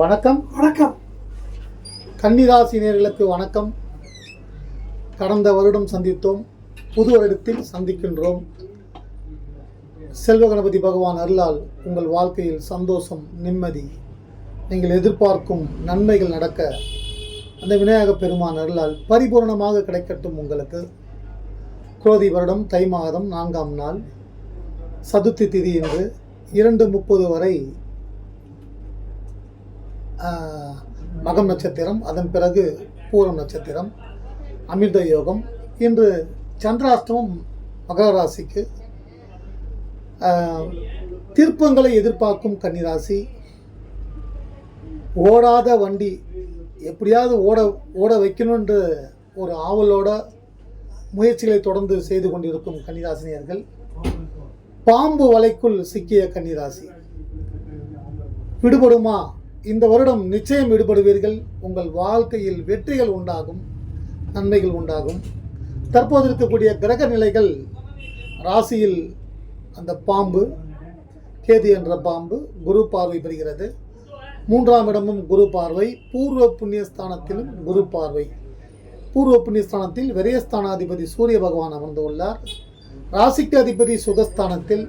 வணக்கம். வணக்கம். கன்னிராசினியர்களுக்கு வணக்கம். கடந்த வருடம் சந்தித்தோம். புது வருடத்தில் சந்திக்கின்றோம். செல்வ கணபதி பகவான் அருளால் உங்கள் வாழ்க்கையில் சந்தோஷம் நிம்மதி நீங்கள் எதிர்பார்க்கும் நன்மைகள் நடக்க அந்த விநாயக பெருமான் அருளால் பரிபூரணமாக கிடைக்கட்டும் உங்களுக்கு. குரோதி வருடம் தை மாதம் நான்காம் நாள் சதுர்த்தி திதி என்று இரண்டு முப்பது வரை மகம் நட்சத்திரம் அதன் பிறகு பூரம் நட்சத்திரம் அமிர்த யோகம். இன்று சந்திராஷ்டமம் மகர ராசிக்கு. திருப்பங்களை எதிர்பார்க்கும் கன்னிராசி. ஓடாத வண்டி எப்படியாவது ஓட ஓட வைக்கணுன்ற ஒரு ஆவலோட முயற்சிகளை தொடர்ந்து செய்து கொண்டிருக்கும் கன்னிராசினியர்கள். பாம்பு வலைக்குள் சிக்கிய கன்னிராசி. விடுபடுமா? இந்த வருடம் நிச்சயம் விடுபடுவீர்கள் உங்கள் வாழ்க்கையில் வெற்றிகள் உண்டாகும் நன்மைகள் உண்டாகும். தற்போது இருக்கக்கூடிய கிரக நிலைகள் ராசியில் அந்த பாம்பு கேது என்ற பாம்பு குரு பார்வை பெறுகிறது. மூன்றாம் இடமும் குரு பார்வை பூர்வ புண்ணியஸ்தானத்திலும் குரு பார்வை. பூர்வ புண்ணியஸ்தானத்தில் விரயஸ்தானாதிபதி சூரிய பகவான் அமர்ந்துள்ளார் ராசிக்கு அதிபதி சுகஸ்தானத்தில்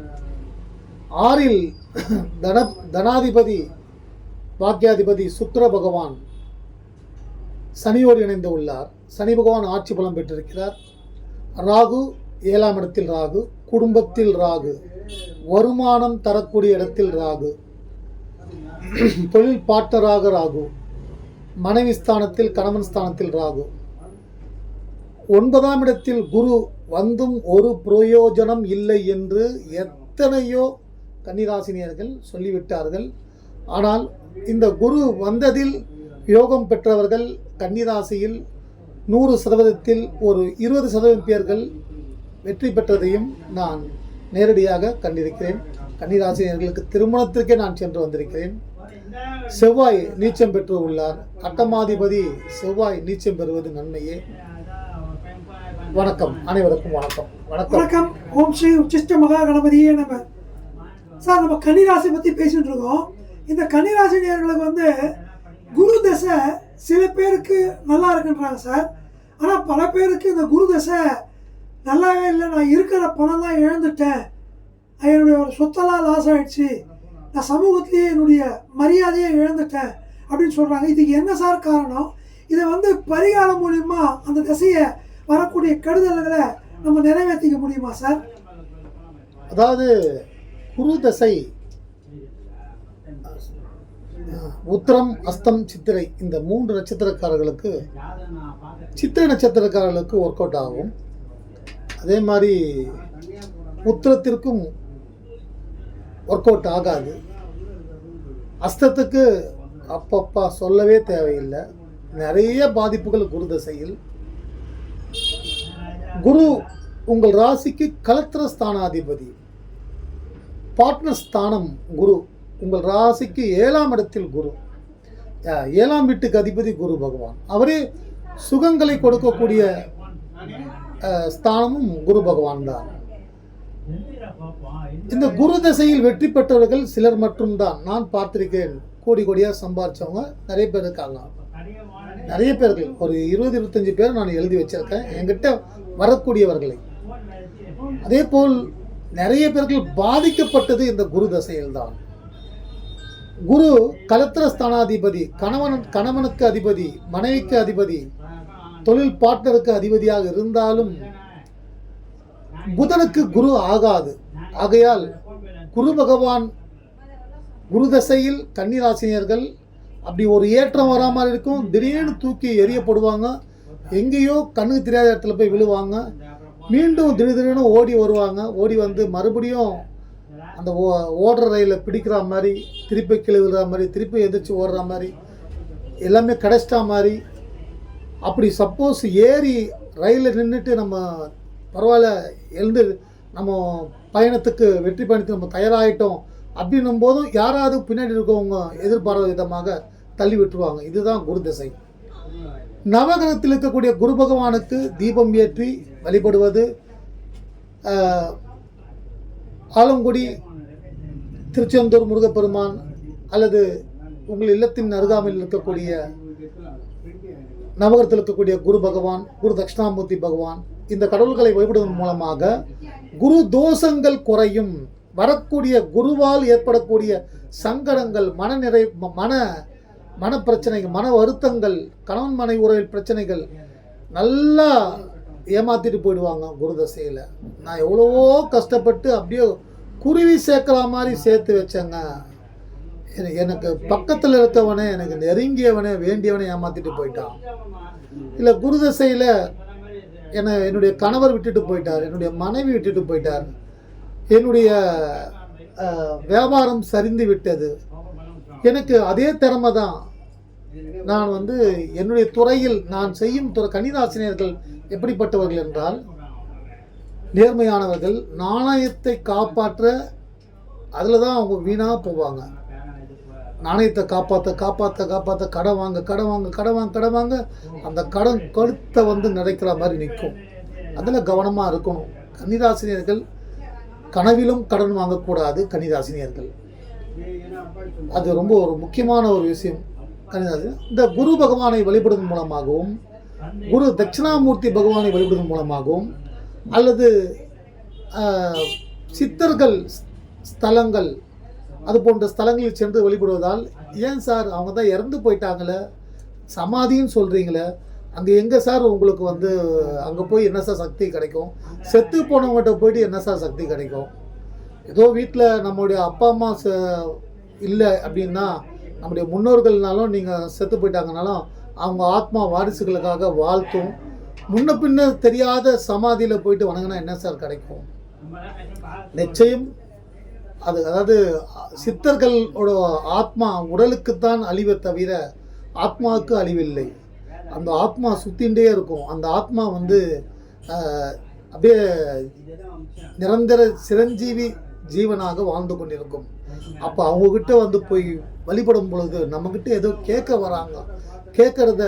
ஆறில் தன தனாதிபதி பாக்கியாதிபதி சுக்கர பகவான் சனியோடு இணைந்து உள்ளார். சனி பகவான் ஆட்சி பலம் பெற்றிருக்கிறார். ராகு ஏழாம் இடத்தில் ராகு குடும்பத்தில் ராகு வருமானம் தரக்கூடிய இடத்தில் ராகு தொழில் பாட்டராக ராகு மனைவி ஸ்தானத்தில் கணவன் ஸ்தானத்தில் ராகு. ஒன்பதாம் இடத்தில் குரு வந்தும் ஒரு பிரயோஜனம் இல்லை என்று எத்தனையோ கன்னிராசினியர்கள் சொல்லிவிட்டார்கள். ஆனால் இந்த குரு வந்ததில் யோகம் பெற்றவர்கள் கன்னிராசியில் நூறு சதவீதத்தில் ஒரு இருபது சதவீதம் பேர்கள் வெற்றி பெற்றதையும் நான் நேரடியாக கண்டிருக்கிறேன். கன்னிராசினியர்களுக்கு திருமணத்திற்கே நான் சென்று வந்திருக்கிறேன். செவ்வாய் நீச்சம் பெற்று உள்ளார். கட்டமாதிபதி செவ்வாய் நீச்சம் பெறுவது நன்மையே. வணக்கம். அனைவருக்கும் வணக்கம். வணக்கம். வணக்கம். ஓம் ஸ்ரீ உச்சிஷ்ட மகா கணபதியே நம்ம சார் நம்ம கன்னிராசி பற்றி பேசிட்டு இருக்கோம். இந்த கன்னிராசினியர்களுக்கு வந்து குரு தசை சில பேருக்கு நல்லா இருக்குன்றாங்க சார். ஆனால் பல பேருக்கு இந்த குரு தசை நல்லாவே இல்லை. நான் இருக்கிற பணம்லாம் இழந்துட்டேன். என்னுடைய ஒரு சொத்தெல்லாம் லாஸ் ஆயிடுச்சு. நான் சமூகத்திலேயே என்னுடைய மரியாதையை இழந்துட்டேன் அப்படின்னு சொல்கிறாங்க இதுக்கு என்ன சார் காரணம்? இதை வந்து பரிகாரம் மூலிமா அந்த திசையை வரக்கூடிய கெடுதல்களை நம்ம நிறைவேற்றிக்க முடியுமா சார்? அதாவது குரு தசை உத்திரம் அஸ்தம் சித்திரை இந்த மூன்று நட்சத்திரக்காரர்களுக்கு சித்திரை நட்சத்திரக்காரர்களுக்கு ஒர்க் அவுட் ஆகும். அதே மாதிரி உத்திரத்திற்கும் ஒர்க் அவுட் ஆகாது. அஸ்தத்துக்கு அப்பப்பா சொல்லவே தேவையில்லை. நிறைய பாதிப்புகள் குரு தசையில். குரு உங்கள் ராசிக்கு கலத்திர ஸ்தானாதிபதி. பார்ட்னர் ஸ்தானம் குரு. உங்கள் ராசிக்கு ஏழாம் இடத்தில் குரு. ஏழாம் வீட்டுக்கு அதிபதி குரு பகவான். அவரே சுகங்களை கொடுக்கக்கூடிய ஸ்தானமும் குரு பகவான் தான். இந்த குரு தசையில் வெற்றி பெற்றவர்கள் சிலர் மட்டும்தான். நான் பார்த்திருக்கேன் கோடி கோடியாக சம்பாரிச்சவங்க நிறைய பேர் இருக்காங்க. நிறைய பேர்கள் ஒரு இருபது இருபத்தஞ்சு பேர் நான் எழுதி வச்சிருக்கேன். என்கிட்ட வரக்கூடியவர்களை. அதே போல் நிறைய பேர்கள் பாதிக்கப்பட்டது இந்த குரு தசையில் தான் குரு கலத்திர ஸ்தானாதிபதி கணவன் கணவனுக்கு அதிபதி மனைவிக்கு அதிபதி தொழில் பார்ட்னருக்கு அதிபதியாக இருந்தாலும் புதனுக்கு குரு ஆகாது. ஆகையால் குரு பகவான் குரு தசையில் கன்னிராசினியர்கள் அப்படி ஒரு ஏற்றம் வரா மாதிரி இருக்கும். திடீர்னு தூக்கி எரியப்படுவாங்க எங்கேயோ கண்ணுக்கு தெரியாத இடத்துல போய் விழுவாங்க. மீண்டும் திடீர்னு ஓடி வருவாங்க. ஓடி வந்து மறுபடியும் அந்த ஓ- ஓடுற ரயிலில் பிடிக்கிற மாதிரி திருப்பி கீழே விழுற மாதிரி திருப்பி எதிர்த்து ஓடுற மாதிரி எல்லாமே கிடச்சிட்டா மாதிரி அப்படி சப்போஸ் ஏறி ரயிலில் நின்றுட்டு நம்ம பரவாயில்ல எழுந்து நம்ம பயணத்துக்கு வெற்றி பயணத்துக்கு நம்ம தயாராகிட்டோம் அப்படின்னும் போதும் யாராவது பின்னாடி இருக்கவங்க எதிர்பாராத விதமாக தள்ளி விட்டுருவாங்க. இதுதான் குரு திசை. நவகிரகத்தில் இருக்கக்கூடிய குரு பகவானுக்கு தீபம் ஏற்றி வழிபடுவது ஆலங்குடி திருச்செந்தூர் முருகப்பெருமான் அல்லது உங்கள் இல்லத்தின் அருகாமையில் இருக்கக்கூடிய நவகரத்தில் இருக்கக்கூடிய குரு பகவான் குரு தட்சிணாமூர்த்தி பகவான் இந்த கடவுள்களை வழிபடுவதன் மூலமாக குரு தோஷங்கள் குறையும். வரக்கூடிய குருவால் ஏற்படக்கூடிய சங்கடங்கள் மனநிறை மன மன பிரச்சனைகள் மன வருத்தங்கள் கணவன் மனை உறவில் பிரச்சனைகள் நல்லா ஏமாத்திட்டு போயிடுவாங்க குரு தசையில் நான் எவ்வளவோ கஷ்டப்பட்டு அப்படியே குருவி சேர்க்குற மாதிரி சேர்த்து வச்சேங்க. எனக்கு பக்கத்தில் இருக்கவனே எனக்கு நெருங்கியவனே வேண்டியவனே ஏமாத்திட்டு போயிட்டான். இல்லை குரு தசையில் என்னை என்னுடைய கணவர் விட்டுட்டு போயிட்டார். என்னுடைய மனைவி விட்டுட்டு போயிட்டார். என்னுடைய வியாபாரம் சரிந்து விட்டது. எனக்கு அதே திறமை தான் நான் வந்து என்னுடைய துறையில் நான் செய்யும் துறை கணிதாசிரியர்கள் எப்படிப்பட்டவர்கள் என்றால் நேர்மையானவர்கள் நாணயத்தை காப்பாற்ற அதில் தான் அவங்க வீணாக போவாங்க. நாணயத்தை காப்பாற்ற காப்பாற்ற காப்பாற்ற கடன் வாங்க கடன் வாங்க கடன் வாங்க கடன் வாங்க அந்த கடன் கழுத்தை வந்து நினைக்கிற மாதிரி நிற்கும். அதில் கவனமாக இருக்கணும். கன்னிராசினியர்கள் கனவிலும் கடன் வாங்கக்கூடாது கன்னிராசினியர்கள் அது ரொம்ப ஒரு முக்கியமான ஒரு விஷயம். கிடையாது இந்த குரு பகவானை வழிபடுவதன் மூலமாகவும் குரு தட்சிணாமூர்த்தி பகவானை வழிபடுவதன் மூலமாகவும் அல்லது சித்தர்கள் ஸ்தலங்கள் அது போன்ற ஸ்தலங்களில் சென்று வழிபடுவதால் ஏன் சார் அவங்க தான் இறந்து போயிட்டாங்களே? சமாதின்னு சொல்கிறீங்களே அங்கே எங்கே சார் உங்களுக்கு வந்து அங்கே போய் என்ன சார் சக்தி கிடைக்கும்? செத்து போனவங்கள்ட்ட போயிட்டு என்ன சார் சக்தி கிடைக்கும்? ஏதோ வீட்டில் நம்மளுடைய அப்பா அம்மா ச இல்லை அப்படின்னா நம்முடைய முன்னோர்கள்னாலும் நீங்கள் செத்து போயிட்டாங்கனாலும் அவங்க ஆத்மா வாரிசுகளுக்காக வாழ்த்தும். முன்ன பின்ன தெரியாத சமாதியில் போயிட்டு வணங்கினா என்ன சார் கிடைக்கும்? நிச்சயம். அது அதாவது சித்தர்களோட ஆத்மா உடலுக்குத்தான் அழிவை தவிர ஆத்மாவுக்கு அழிவில்லை. அந்த ஆத்மா சுத்தின்றே இருக்கும். அந்த ஆத்மா வந்து அப்படியே நிரந்தர சிரஞ்சீவி ஜீவனாக வாழ்ந்து கொண்டிருக்கும். அப்போ அவங்கக்கிட்ட வந்து போய் வழிபடும் பொழுது நம்மக்கிட்ட ஏதோ கேட்க வராங்க. கேட்குறத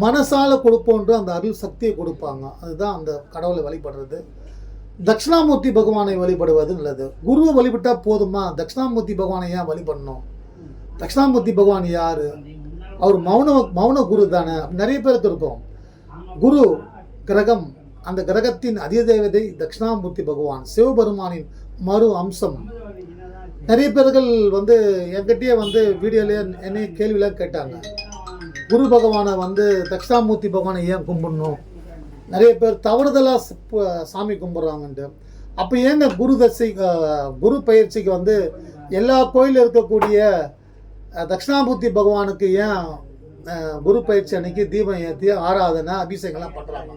மனசால கொடுப்போன்று அந்த அருள் சக்தியை கொடுப்பாங்க. அதுதான் அந்த கடவுளை வழிபடுறது. தட்சிணாமூர்த்தி பகவானை வழிபடுவது நல்லது. குருவை வழிபட்டா போதுமா? தட்சிணாமூர்த்தி பகவானை ஏன் வழிபடணும்? தட்சிணாமூர்த்தி பகவான் யாரு? அவர் மௌன மௌன குரு தானே. நிறைய பேருக்கு இருக்கும் குரு கிரகம் அந்த கிரகத்தின் அதிதேவதை தட்சிணாமூர்த்தி பகவான். சிவபெருமானின் மறு அம்சம். நிறைய பேர்கள் வந்து என்கிட்டயே வந்து வீடியோலேயே என்னைய கேள்விலாம் கேட்டாங்க. குரு பகவானை வந்து தட்சிணாமூர்த்தி பகவானை ஏன் கும்பிடணும்? நிறைய பேர் தவறுதலாக சாமி கும்பிட்றாங்கன்ட்டு. அப்போ ஏங்க குரு தசை குரு பயிற்சிக்கு வந்து எல்லா கோயிலில் இருக்கக்கூடிய தட்சிணாமூர்த்தி பகவானுக்கு ஏன் குரு பயிற்சி அன்னைக்கு தீபம் ஏற்றி ஆராதனை அபிஷேகம்லாம் பண்ணுறாங்க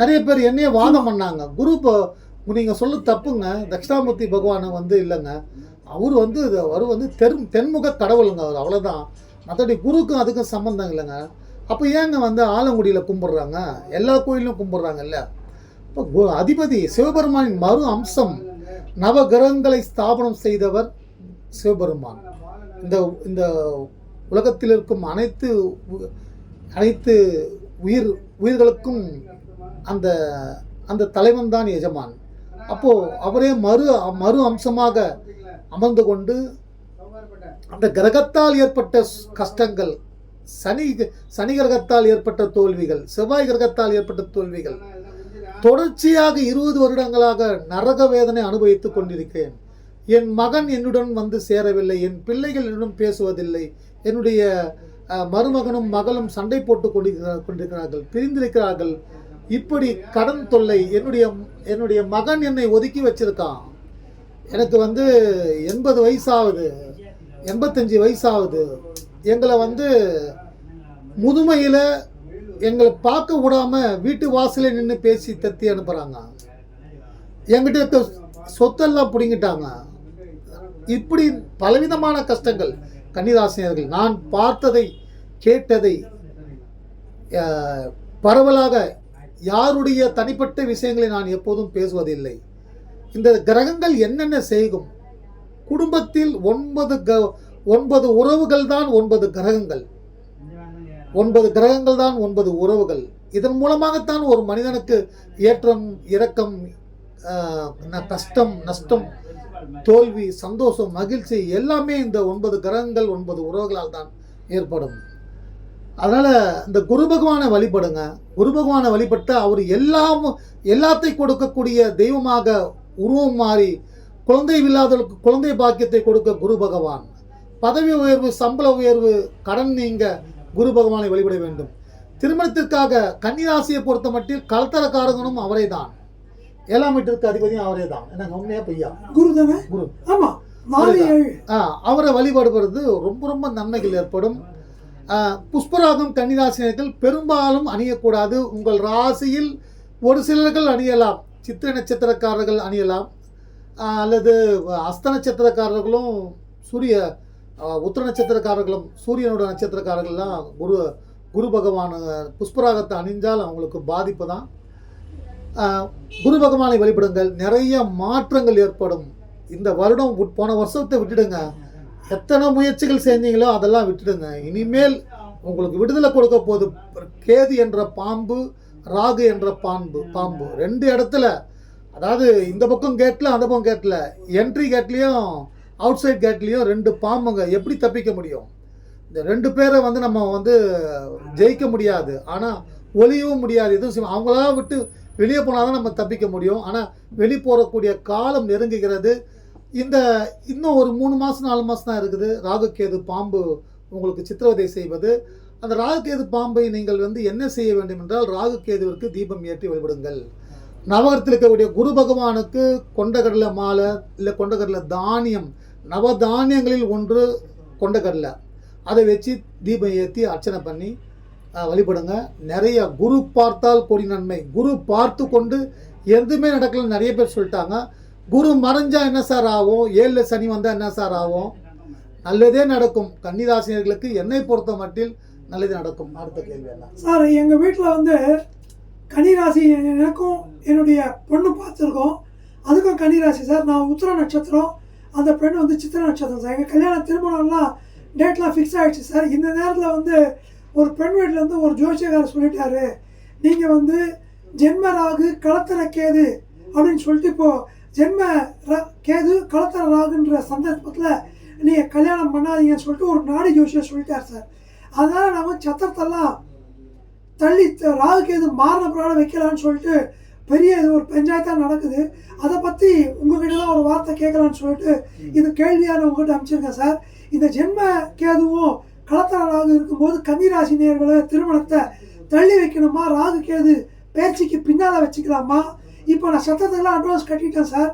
நிறைய பேர் என்னைய வாதம் பண்ணாங்க. குரு நீங்கள் சொல்ல தப்புங்க தட்சிணாமூர்த்தி பகவான் வந்து இல்லைங்க. அவர் வந்து அவர் வந்து தென் தென்முக கடவுளுங்க அவர் அவ்வளோதான் மற்றபடி குருக்கும் அதுக்கும் சம்மந்தம் இல்லைங்க. அப்போ ஏங்க வந்து ஆலங்குடியில் கும்பிட்றாங்க? எல்லா கோயிலும் கும்பிட்றாங்கல்ல இப்போ அதிபதி சிவபெருமானின் மறு அம்சம் நவகிரகங்களை ஸ்தாபனம் செய்தவர் சிவபெருமான். இந்த இந்த உலகத்தில் இருக்கும் அனைத்து அனைத்து உயிர் உயிர்களுக்கும் அந்த அந்த தலைவன் தான் எஜமான். அப்போது அவரே மறு மறு அம்சமாக அமர்ந்து கொண்டு அந்த கிரகத்தால் ஏற்பட்ட கஷ்டங்கள் சனி சனி கிரகத்தால் ஏற்பட்ட தோல்விகள் செவ்வாய் கிரகத்தால் ஏற்பட்ட தோல்விகள் தொடர்ச்சியாக இருபது வருடங்களாக நரக வேதனை அனுபவித்துக் கொண்டிருக்கிறேன். என் மகன் என்னுடன் வந்து சேரவில்லை என் பிள்ளைகள் என்னுடன் பேசுவதில்லை என்னுடைய மருமகனும் மகளும் சண்டை போட்டு கொண்டிருக்கிறார்கள் பிரிந்திருக்கிறார்கள் இப்படி கடன் தொல்லை என்னுடைய என்னுடைய மகன் என்னை ஒதுக்கி வச்சிருக்கான். எனக்கு வந்து எண்பது வயசாகுது எண்பத்தஞ்சு வயசாகுது. எங்களை வந்து முதுமையில் எங்களை பார்க்க விடாமல் வீட்டு வாசலில் நின்று பேசி தத்தி அனுப்புகிறாங்க என்கிட்ட இருக்க சொத்தெல்லாம் பிடுங்கிட்டாங்க. இப்படி பலவிதமான கஷ்டங்கள். கன்னிராசினியர்கள் நான் பார்த்ததை கேட்டதை பரவலாக யாருடைய தனிப்பட்ட விஷயங்களை நான் எப்போதும் பேசுவதில்லை. இந்த கிரகங்கள் என்னென்ன செய்கும்? குடும்பத்தில் ஒன்பது க ஒன்பது உறவுகள் தான் ஒன்பது கிரகங்கள். ஒன்பது கிரகங்கள் தான் ஒன்பது உறவுகள். இதன் மூலமாகத்தான் ஒரு மனிதனுக்கு ஏற்றம் இரக்கம் கஷ்டம் நஷ்டம் தோல்வி சந்தோஷம் மகிழ்ச்சி எல்லாமே இந்த ஒன்பது கிரகங்கள் ஒன்பது உறவுகளால் தான் ஏற்படும். அதனால் இந்த குரு பகவானை வழிபடுங்க. குரு பகவானை வழிபட்டு அவர் எல்லாம் எல்லாத்தையும் கொடுக்கக்கூடிய தெய்வமாக உருவம் மாறி குழந்தை இல்லாதவர்களுக்கு குழந்தை பாக்கியத்தை கொடுக்க குரு பகவான். பதவி உயர்வு சம்பள உயர்வு கடன் நீங்க குரு பகவானை வழிபட வேண்டும். திருமணத்திற்காக கன்னிராசியை பொறுத்த மட்டில் கலத்தரக்காரகனும் அவரே தான் ஏழாம் வீட்டிற்கு அதிபதியும் அவரே தான் என்னங்க உண்மையா பொய்யா குரு. தானே குரு ஆமா அவரை வழிபடுவது ரொம்ப ரொம்ப நன்மைகள் ஏற்படும். புஷ்பராகம் கன்னிராசினர்கள் பெரும்பாலும் அணியக்கூடாது. உங்கள் ராசியில் ஒரு சிலர்கள் அணியலாம். சித்திர நட்சத்திரக்காரர்கள் அணியலாம். அல்லது அஸ்த நட்சத்திரக்காரர்களும் சூரிய உத்திர நட்சத்திரக்காரர்களும் சூரியனோட நட்சத்திரக்காரர்கள்லாம் குரு குரு பகவான் புஷ்பராகத்தை அணிஞ்சால் அவங்களுக்கு பாதிப்பு தான். குரு பகவானை வழிபடுங்கள். நிறைய மாற்றங்கள் ஏற்படும். இந்த வருடம் போன வருஷத்தை விட்டுடுங்க. எத்தனை முயற்சிகள் செஞ்சீங்களோ அதெல்லாம் விட்டுடுங்க. இனிமேல் உங்களுக்கு விடுதலை கொடுக்க போகுது கேது என்ற பாம்பு ராகு என்ற பாம்பு பாம்பு. ரெண்டு இடத்துல அதாவது இந்த பக்கம் கேட்டில் அந்த பக்கம் கேட்டில் என்ட்ரி கேட்லேயும் அவுட் சைட் கேட்லேயும் ரெண்டு பாம்புங்க. எப்படி தப்பிக்க முடியும்? இந்த ரெண்டு பேரை வந்து நம்ம வந்து ஜெயிக்க முடியாது. ஆனால் ஒளியவும் முடியாது. எதுவும் அவங்களா விட்டு வெளியே போனால் தான் நம்ம தப்பிக்க முடியும். ஆனால் வெளியே போகக்கூடிய காலம் நெருங்குகிறது. இந்த இன்னும் ஒரு மூணு மாதம் நாலு மாதம் தான் இருக்குது. ராகுகேது பாம்பு உங்களுக்கு சித்திரவதை செய்வது. அந்த ராகுகேது பாம்பை நீங்கள் வந்து என்ன செய்ய வேண்டும் என்றால் ராகுகேதுவிற்கு தீபம் ஏற்றி வழிபடுங்கள். நவகரத்தில் இருக்கக்கூடிய குரு பகவானுக்கு கொண்டகடலை மாலை இல்லை கொண்டகடலை தானியம் நவதானியங்களில் ஒன்று கொண்டகடலை. அதை வச்சு தீபம் ஏற்றி அர்ச்சனை பண்ணி வழிபடுங்க. நிறைய குரு பார்த்தால் கொடி நன்மை. குரு பார்த்து கொண்டு எதுவுமே நடக்கலன்னு நிறைய பேர் சொல்லிட்டாங்க. குரு மறைஞ்சா என்ன சார் ஆகும்? ஏழில் சனி வந்தால் என்ன சார் ஆகும்? நல்லதே நடக்கும். கன்னிராசினர்களுக்கு என்னை பொறுத்த மட்டில் நல்லது நடக்கும். அடுத்த கேள்வி என்ன? சார் எங்கள் வீட்டில் வந்து கன்னிராசி எனக்கும் என்னுடைய பொண்ணு பார்த்துருக்கோம். அதுக்கும் கன்னிராசி சார். நான் உத்திர நட்சத்திரம் அந்த பெண் வந்து சித்திர நட்சத்திரம் சார். எங்கள் கல்யாண திருமணம்லாம் டேட்லாம் ஃபிக்ஸ் ஆகிடுச்சு சார். இந்த நேரத்தில் வந்து ஒரு பெண் வீட்டிலேருந்து ஒரு ஜோசியக்காரர் சொல்லிட்டாரு. நீங்கள் வந்து ஜென்மராகு ராகு கேது அப்படின்னு சொல்லிட்டு இப்போது ஜென்ம ரா கேது கலத்தர ராகுன்ற சந்தர்ப்பத்தில் நீங்கள் கல்யாணம் பண்ணாதீங்கன்னு சொல்லிட்டு ஒரு நாடி ஜோசியர் சொல்லிட்டார் சார். அதனால் நம்ம சத்திரத்தெல்லாம் தள்ளி ராகு கேது மாறின பிறகு வைக்கலான்னு சொல்லிட்டு பெரிய இது ஒரு பஞ்சாயத்தாக நடக்குது. அதை பற்றி உங்ககிட்ட தான் ஒரு வார்த்தை கேட்கலான்னு சொல்லிட்டு இது கேள்வியான உங்ககிட்ட அமைச்சிருக்கேன் சார். இந்த ஜென்ம கேதுவும் களத்தர ராகு இருக்கும்போது கன்னிராசி நேர்களை திருமணத்தை தள்ளி வைக்கணுமா? ராகு கேது பேச்சுக்கு பின்னால் வச்சுக்கலாமா? இப்போ நான் சத்தத்துக்கெல்லாம் அட்வான்ஸ் கட்டிட்டேன் சார்.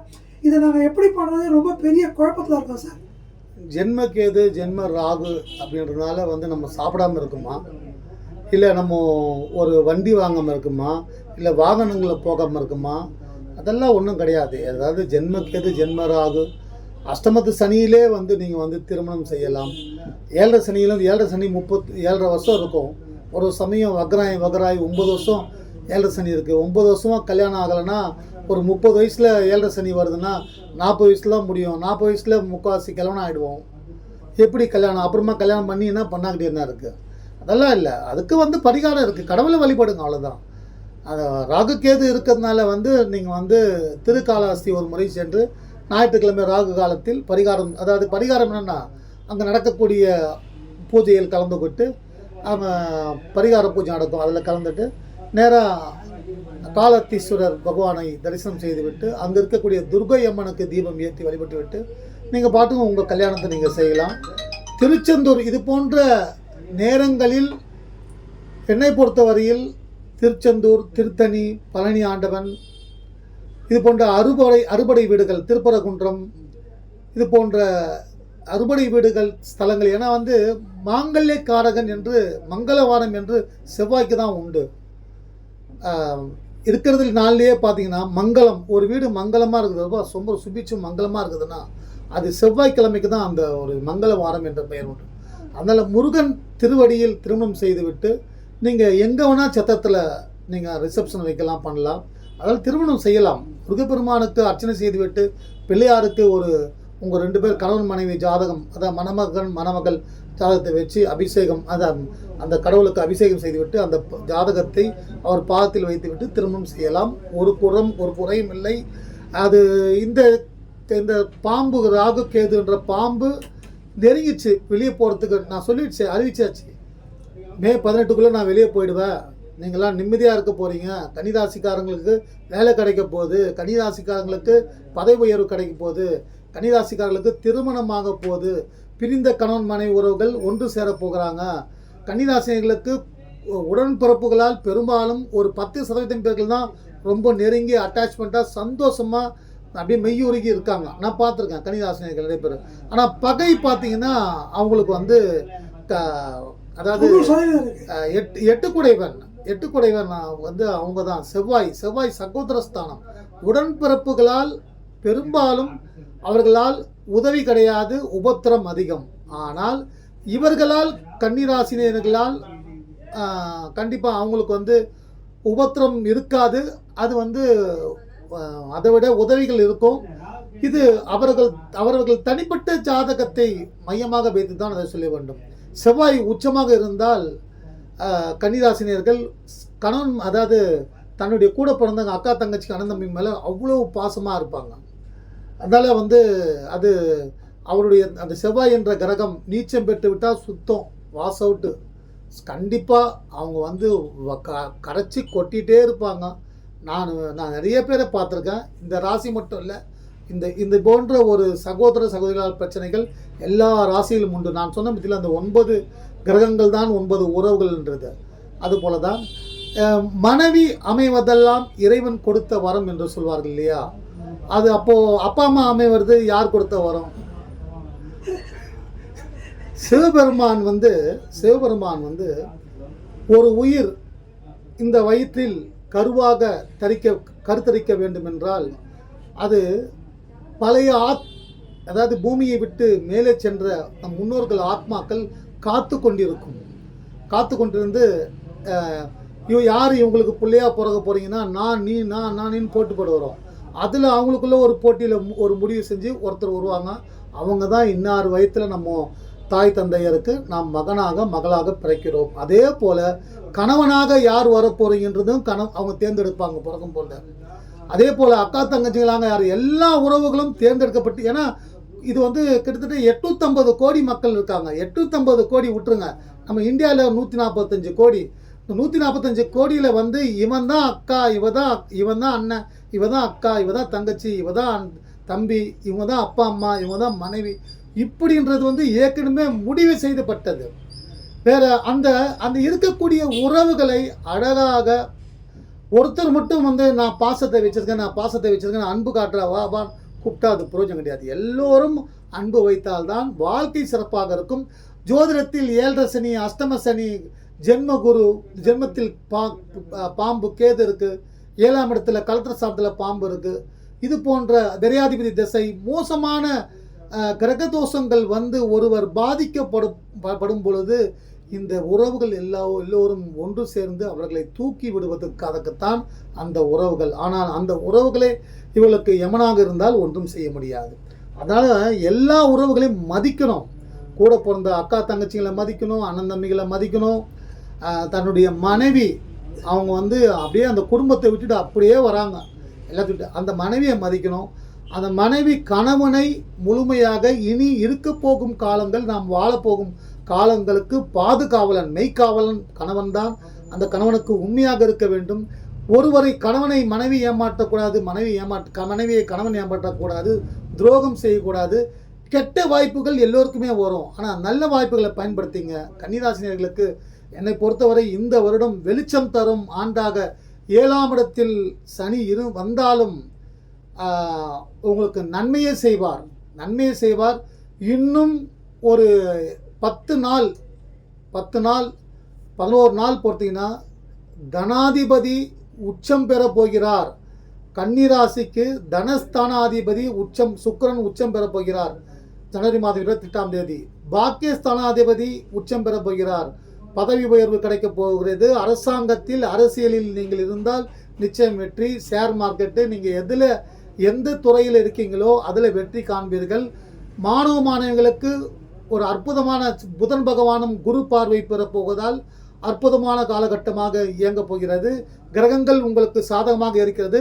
இதை நாங்கள் எப்படி பண்ணுறது ரொம்ப பெரிய குழப்பத்தில் இருக்கோம் சார். ஜென்ம கேது ஜென்ம ராகு அப்படின்றதுனால வந்து நம்ம சாப்பிடாம இருக்குமா? இல்லை நம்ம ஒரு வண்டி வாங்காமல் இருக்குமா? இல்லை வாகனங்களில் போகாமல் இருக்குமா? அதெல்லாம் ஒன்றும் கிடையாது. அதாவது ஜென்ம கேது ஜென்ம ராகு. அஷ்டமத்து சனியிலே வந்து நீங்கள் வந்து திருமணம் செய்யலாம். ஏழரை சனியிலும் ஏழரை சனி முப்பத்து ஏழரை வருஷம் இருக்கும். ஒரு சமயம் வக்ராய் வக்ராய் ஒம்பது வருஷம் ஏழரை சனி இருக்குது ஒம்பது வருஷமாக கல்யாணம் ஆகலைன்னா ஒரு முப்பது வயசில் ஏழரை சனி வருதுன்னா நாற்பது வயசில் தான் முடியும். நாற்பது வயசில் முக்கால்வாசி கிழவனாக ஆகிடுவோம் எப்படி கல்யாணம்? அப்புறமா கல்யாணம் பண்ணி என்ன பண்ணாக்கிட்டே என்ன இருக்குது அதெல்லாம் இல்லை. அதுக்கு வந்து பரிகாரம் இருக்குது கடவுளை வழிபடுங்க அவ்வளோதான் அது ராகு கேது இருக்கிறதுனால வந்து நீங்கள் வந்து திருக்காலஹஸ்தி ஒரு முறை சென்று ஞாயிற்றுக்கிழமை ராகு காலத்தில் பரிகாரம் அதாவது பரிகாரம் என்னென்னா அங்கே நடக்கக்கூடிய பூஜையில் கலந்துக்கிட்டு அவன் பரிகார பூஜை நடக்கும். அதில் கலந்துட்டு நேராக காலத்தீஸ்வரர் பகவானை தரிசனம் செய்துவிட்டு அங்கே இருக்கக்கூடிய துர்கை அம்மனுக்கு தீபம் ஏற்றி வழிபட்டு விட்டு நீங்கள் பாட்டுங்க உங்கள் கல்யாணத்தை நீங்கள் செய்யலாம். திருச்செந்தூர் இது போன்ற நேரங்களில் என்னை பொறுத்தவரையில் திருச்செந்தூர் திருத்தணி பழனி ஆண்டவன் இது போன்ற அறுபடை அறுபடை வீடுகள் திருப்பரகுன்றம் இது போன்ற அறுபடை வீடுகள் ஸ்தலங்கள். ஏன்னா வந்து மாங்கல்ய காரகன் என்று மங்களவாரம் என்று செவ்வாய்க்கு தான் உண்டு. இருக்கிறதுல நாள்லேயே பார்த்தீங்கன்னா மங்களம் ஒரு வீடு மங்களமாக இருக்குது ரொம்ப ரொம்ப சுபிச்சும் மங்களமாக இருக்குதுன்னா அது செவ்வாய்க்கிழமைக்கு தான் அந்த ஒரு மங்கள வாரம் என்ற பெயர் உண்டு. அதனால் முருகன் திருவடியில் திருமணம் செய்துவிட்டு நீங்கள் எங்கே வேணால் சத்தத்தில் நீங்கள் ரிசப்ஷன் வைக்கலாம் பண்ணலாம். அதனால் திருமணம் செய்யலாம். முருகப்பெருமானுக்கு அர்ச்சனை செய்துவிட்டு பிள்ளையாருக்கு ஒரு உங்கள் ரெண்டு பேர் கணவன் மனைவி ஜாதகம் அதாவது மணமகன் மணமகள் ஜாதகத்தை வச்சு அபிஷேகம் அந்த அந்த கடவுளுக்கு அபிஷேகம் செய்துவிட்டு அந்த ஜாதகத்தை அவர் பாதத்தில் வைத்துவிட்டு திருமணம் செய்யலாம். ஒரு குறம் ஒரு குறையும் இல்லை. அது இந்த இந்த பாம்பு ராகு கேதுன்ற பாம்பு நெருங்கிச்சு. வெளியே போகிறதுக்கு நான் சொல்லிடுச்சு அறிவிச்சாச்சு. மே பதினெட்டுக்குள்ளே நான் வெளியே போயிடுவேன். நீங்களாம் நிம்மதியாக இருக்க போகிறீங்க கன்னிராசிக்காரங்களுக்கு வேலை கிடைக்க போகுது. கன்னிராசிக்காரங்களுக்கு பதவி உயர்வு கிடைக்க போகுது. கன்னிராசிக்காரர்களுக்கு திருமணமாக போகுது. பிரிந்த கணவன் மனைவி உறவுகள் ஒன்று சேர போகிறாங்க. கன்னிராசிகளுக்கு உடன்பிறப்புகளால் பெரும்பாலும் ஒரு பத்து சதவீதம் பேர்கள் தான் ரொம்ப நெருங்கி அட்டாச்மெண்ட்டாக சந்தோஷமாக அப்படியே மெய்யுருகி இருக்காங்க. நான் பார்த்துருக்கேன் கன்னிராசினியர்கள் நிறைய பேர் ஆனால் பகை பார்த்தீங்கன்னா அவங்களுக்கு வந்து க அதாவது எட்டு எட்டுக்குடைவன் எட்டுக்குடைவன் வந்து அவங்க தான். செவ்வாய் செவ்வாய் சகோதரஸ்தானம். உடன்பிறப்புகளால் பெரும்பாலும் அவர்களால் உதவி கிடையாது உபத்திரம் அதிகம். ஆனால் இவர்களால் கன்னிராசினியர்களால் கண்டிப்பாக அவங்களுக்கு வந்து உபத்திரம் இருக்காது. அது வந்து அதை விட உதவிகள் இருக்கும். இது அவர்கள் அவர்கள் தனிப்பட்ட ஜாதகத்தை மையமாக வைத்து தான் அதை சொல்ல வேண்டும். செவ்வாய் உச்சமாக இருந்தால் கன்னிராசினியர்கள் கணவன் அதாவது தன்னுடைய கூட பிறந்தவங்க அக்கா தங்கச்சிக்கு அண்ணன் தம்பி மேலே அவ்வளோ பாசமாக இருப்பாங்க. அதனால் வந்து அது அவருடைய அந்த செவ்வாய் என்ற கிரகம் நீச்சம் பெற்று விட்டால் சுத்தம் வாஸ் அவுட்டு கண்டிப்பாக அவங்க வந்து க கரைச்சி கொட்டிகிட்டே இருப்பாங்க. நான் நான் நிறைய பேரை பார்த்துருக்கேன். இந்த ராசி மட்டும் இல்லை இந்த இந்த போன்ற ஒரு சகோதர சகோதரிகள் பிரச்சனைகள் எல்லா ராசியிலும் உண்டு. நான் சொன்ன பற்றியில் அந்த ஒன்பது கிரகங்கள் தான் ஒன்பது உறவுகள்ன்றது. அதுபோல தான் மனைவி அமைவதெல்லாம் இறைவன் கொடுத்த வரம் என்று சொல்வார்கள் இல்லையா? அது அப்போது அப்பா அம்மா அமைவது யார் கொடுத்த வரம்? சிவபெருமான் வந்து சிவபெருமான் வந்து ஒரு உயிர் இந்த வயிற்றில் கருவாக தரிக்க கருத்தரிக்க வேண்டும் என்றால் அது பழைய ஆத் அதாவது பூமியை விட்டு மேலே சென்ற நம் முன்னோர்கள் ஆத்மாக்கள் காத்து கொண்டிருக்கும். காத்து கொண்டிருந்து இவ யார் இவங்களுக்கு பிள்ளையா பிறக்க போகிறீங்கன்னா நான் நீ நான் நான் போட்டு போடுவோம் அதில் அவங்களுக்குள்ள ஒரு போட்டியில் ஒரு முடிவு செஞ்சு ஒருத்தர் வருவாங்க. அவங்க தான் இன்னார் வயத்தில் நம்ம தாய் தந்தையருக்கு நாம் மகனாக மகளாக பிறக்கிறோம். அதே போல் கணவனாக யார் வரப்போறீங்கன்றதும் கண அவங்க தேர்ந்தெடுப்பாங்க பிறக்கும் போல. அதே போல் அக்கா தங்கச்சிகளாக யார் எல்லா உறவுகளும் தேர்ந்தெடுக்கப்பட்டு ஏன்னா இது வந்து கிட்டத்தட்ட எட்நூற்றம்பது கோடி மக்கள் இருக்காங்க. எட்நூற்றம்பது கோடி விட்டுருங்க. நம்ம இந்தியாவில் நூற்றி நாற்பத்தஞ்சு கோடி. நூற்றி நாற்பத்தஞ்சு கோடியில் வந்து இவன் தான் அக்கா இவ தான் இவன் தான் அண்ணன். இவ தான் அக்கா இவ தான் தங்கச்சி இவ தான் தம்பி இவங்க தான் அப்பா அம்மா இவங்க தான் மனைவி. இப்படின்றது வந்து ஏற்கனவே முடிவு செய்துப்பட்டது வேற அந்த அந்த இருக்கக்கூடிய உறவுகளை அழகாக ஒருத்தர் மட்டும் வந்து நான் பாசத்தை வச்சிருக்கேன் நான் பாசத்தை வச்சிருக்கேன் அன்பு காட்டுற வா வா கூப்பிட்டா அது புரோஜனம் கிடையாது. எல்லோரும் அன்பு வைத்தால்தான் வாழ்க்கை சிறப்பாக இருக்கும். ஜோதிடத்தில் ஏழரை சனி அஷ்டம சனி ஜென்ம குரு ஜென்மத்தில் பா பாம்பு கேது இருக்குது ஏழாம் இடத்துல கலத்திர சாதத்தில் பாம்பு இருக்குது இது போன்ற திரையாதிபதி திசை மோசமான கிரகதோஷங்கள் கிரக தோஷங்கள் வந்து ஒருவர் பாதிக்கப்படும் ப- படும் பொழுது இந்த உறவுகள் எல்லா எல்லோரும் ஒன்று சேர்ந்து அவர்களை தூக்கி விடுவதற்காகத்தான் அந்த உறவுகள். ஆனால் அந்த உறவுகளே இவர்களுக்கு யமனாக இருந்தால் ஒன்றும் செய்ய முடியாது. அதனால் எல்லா உறவுகளையும் மதிக்கணும். கூட பிறந்த அக்கா தங்கச்சிகளை மதிக்கணும் அண்ணன் தம்பிகளை மதிக்கணும். தன்னுடைய மனைவி அவங்க வந்து அப்படியே அந்த குடும்பத்தை விட்டுட்டு அப்படியே வராங்க. எல்லாத்தையும் அந்த மனைவியை மதிக்கணும். அந்த மனைவி கணவனை முழுமையாக இனி இருக்க போகும் காலங்கள் நாம் வாழப்போகும் காலங்களுக்கு பாதுகாவலன் மெய்க்காவலன் கணவன்தான் அந்த கணவனுக்கு உண்மையாக இருக்க வேண்டும். ஒருவரை கணவனை மனைவி ஏமாற்றக்கூடாது மனைவி ஏமாற்ற மனைவியை கணவன் ஏமாற்றக்கூடாது துரோகம் செய்யக்கூடாது. கெட்ட வாய்ப்புகள் எல்லோருக்குமே வரும். ஆனால் நல்ல வாய்ப்புகளை பயன்படுத்திங்க. கன்னிராசினியர்களுக்கு என்னை பொறுத்தவரை இந்த வருடம் வெளிச்சம் தரும் ஆண்டாக ஏழாம் இடத்தில் சனி இரு வந்தாலும் உங்களுக்கு நன்மையே செய்வார். நன்மையை செய்வார். இன்னும் ஒரு பத்து நாள் பத்து நாள் பதினோரு நாள் பொறுத்தீங்கன்னா தனாதிபதி உச்சம் பெற போகிறார். கன்னிராசிக்கு தனஸ்தானாதிபதி உச்சம் சுக்கிரன் உச்சம் பெற போகிறார். ஜனவரி மாதம் இருபத்தி எட்டாம் தேதி. பாக்கியஸ்தானாதிபதி உச்சம் பெற போகிறார். பதவி உயர்வு கிடைக்கப் போகிறது. அரசாங்கத்தில் அரசியலில் நீங்கள் இருந்தால் நிச்சயம் வெற்றி. ஷேர் மார்க்கெட்டு நீங்கள் எதில் எந்த துறையில் இருக்கீங்களோ அதில் வெற்றி காண்பீர்கள். மாணவ மாணவிகளுக்கு ஒரு அற்புதமான புதன் பகவானும் குரு பார்வை பெறப்போவதால் அற்புதமான காலகட்டமாக இயங்கப் போகிறது. கிரகங்கள் உங்களுக்கு சாதகமாக இருக்கிறது.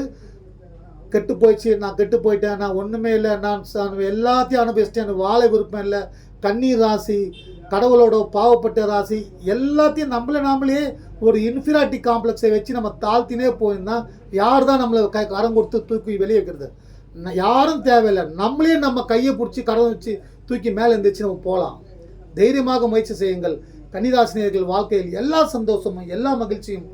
கெட்டு போயிடுச்சு நான் கெட்டு போயிட்டேன் நான் ஒன்றுமே இல்லை நான் எல்லாத்தையும் அனுபவிச்சிட்டேன் வாழை வாழ விருப்பம் இல்லை. கண்ணீர் ராசி கடவுளோட பாவப்பட்ட ராசி எல்லாத்தையும் நம்மள நாமளே ஒரு இன்ஃபீரியாரிட்டி காம்ப்ளெக்ஸை வச்சு நம்ம தாழ்த்தினே போயிருந்தா யார் தான் நம்மளை கை கரம் கொடுத்து தூக்கி வெளியே வைக்கிறது? யாரும் தேவையில்லை. நம்மளே நம்ம கையை பிடிச்சி கரம் வச்சு தூக்கி மேலே இருந்துச்சு நம்ம போகலாம் தைரியமாக முயற்சி செய்யுங்கள். கன்னிராசினியர்கள் வாழ்க்கையில் எல்லா சந்தோஷமும் எல்லா மகிழ்ச்சியும்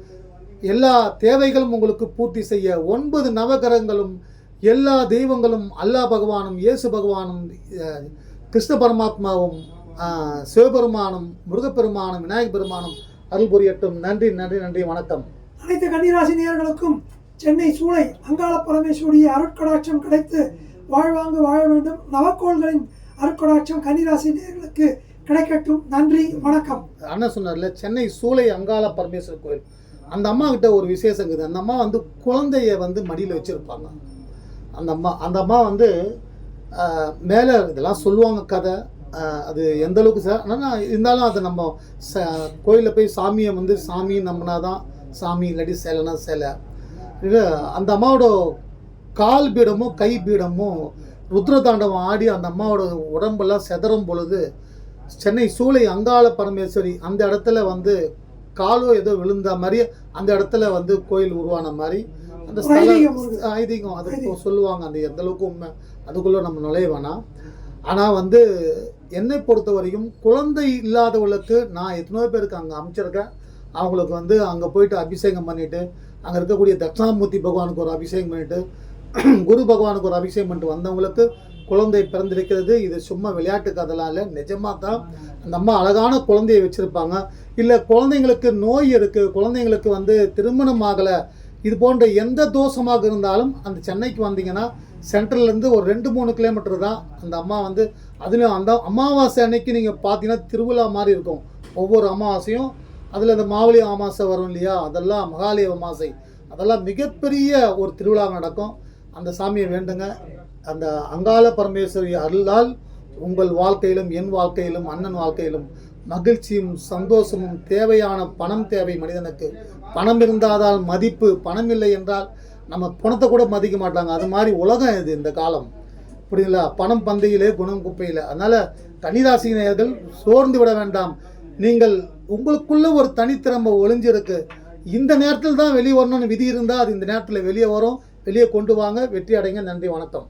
எல்லா தேவைகளும் உங்களுக்கு பூர்த்தி செய்ய ஒன்பது நவகிரகங்களும் எல்லா தெய்வங்களும் அல்லாஹ் பகவானும் இயேசு பகவானும் கிருஷ்ண பரமாத்மாவும் சிவபெருமானும் முருகப்பெருமானும் விநாயகப் பெருமானும் அருள் புரியட்டும். நன்றி நன்றி நன்றி வணக்கம். அனைத்து கன்னிராசி நேயர்களுக்கும் சென்னை சூளை அங்காள பரமேஸ்வரிய அருட்கடாட்சம் கிடைத்து வாழ்வாங்கு வாழ வேண்டும். நவக்கோள்களின் அருட்கடாட்சம் கன்னிராசி நேயர்களுக்கு கிடைக்கட்டும். நன்றி வணக்கம். அண்ணன் சொன்னார்ல சென்னை சூளை அங்காள பரமேஸ்வரர் கோயில். அந்த அம்மா கிட்ட ஒரு விசேஷம் இருக்குது. அந்த அம்மா வந்து குழந்தைய வந்து மடியில் வச்சுருப்பாங்க. அந்த அம்மா அந்த அம்மா வந்து மேலே இதெல்லாம் சொல்லுவாங்க கதை. அது எந்த அளவுக்கு சார்? ஆனால் இருந்தாலும் அதை நம்ம ச கோயிலில் போய் சாமியை வந்து சாமி நம்பினா தான் சாமி இல்லாட்டி சேலைனா சேலை. அந்த அம்மாவோட கால் பீடமும் கை பீடமும் ருத்ரதாண்டவம் ஆடி அந்த அம்மாவோட உடம்பெல்லாம் செதறும் பொழுது சென்னை சூளை அங்காள பரமேஸ்வரி அந்த இடத்துல வந்து காலோ ஏதோ விழுந்த மாதிரி அந்த இடத்துல வந்து கோயில் உருவான மாதிரி அந்த ஐதீகம் அது சொல்லுவாங்க. அந்த எந்த அளவுக்கு உண்மை? அதுக்குள்ளே நம்ம நுழைய வேணாம். ஆனால் வந்து என்னை பொறுத்த வரைக்கும் குழந்தை இல்லாதவளுக்கு நான் எத்தனையோ பேருக்கு அங்கே அமைச்சிருக்கேன். அவங்களுக்கு வந்து அங்கே போயிட்டு அபிஷேகம் பண்ணிவிட்டு அங்கே இருக்கக்கூடிய தட்சிணாமூர்த்தி பகவானுக்கு ஒரு அபிஷேகம் பண்ணிட்டு குரு பகவானுக்கு ஒரு அபிஷேகம் பண்ணிட்டு வந்தவங்களுக்கு குழந்தை பிறந்திருக்கிறது. இது சும்மா விளையாட்டு கதெல்லாம் இல்லை. நிஜமாக தான் அந்த அம்மா அழகான குழந்தையை வச்சுருப்பாங்க. இல்லை குழந்தைங்களுக்கு நோய் இருக்குது குழந்தைங்களுக்கு வந்து திருமணம் ஆகலை. இது போன்ற எந்த தோஷமாக இருந்தாலும் அந்த சென்னைக்கு வந்தீங்கன்னா சென்ட்ரல்லேருந்து ஒரு ரெண்டு மூணு கிலோமீட்டர் தான் அந்த அம்மா வந்து அதுலேயும் அந்த அமாவாசை அன்னைக்கு நீங்கள் பார்த்தீங்கன்னா திருவிழா மாதிரி இருக்கும். ஒவ்வொரு அமாவாசையும் அதில் அந்த மாவளி அமாவாசை வரும் இல்லையா? அதெல்லாம் மகாலய அமாவாசை. அதெல்லாம் மிகப்பெரிய ஒரு திருவிழா நடக்கும். அந்த சாமியை வேண்டுங்க. அந்த அங்காள பரமேஸ்வரி அருளால் உங்கள் வாழ்க்கையிலும் என் வாழ்க்கையிலும் அண்ணன் வாழ்க்கையிலும் மகிழ்ச்சியும் சந்தோஷமும் தேவையான பணம் தேவை மனிதனுக்கு. பணம் இருந்தாதால் மதிப்பு பணம் இல்லை என்றால் நம்ம பணத்தை கூட மதிக்க மாட்டாங்க. அது மாதிரி உலகம் இது இந்த காலம். புரியுதுங்களா? பணம் பந்தையிலே குணம் குப்பையில். அதனால் கன்னிராசினியர்கள் சோர்ந்து விட வேண்டாம். நீங்கள் உங்களுக்குள்ள ஒரு தனித்திறமை ஒளிஞ்சிருக்கு. இந்த நேரத்தில் தான் வெளியே வரணும்னு விதி இருந்தால் அது இந்த நேரத்தில் வெளியே வரும். வெளியே கொண்டு வாங்க. வெற்றி அடைங்க. நன்றி வணக்கம்.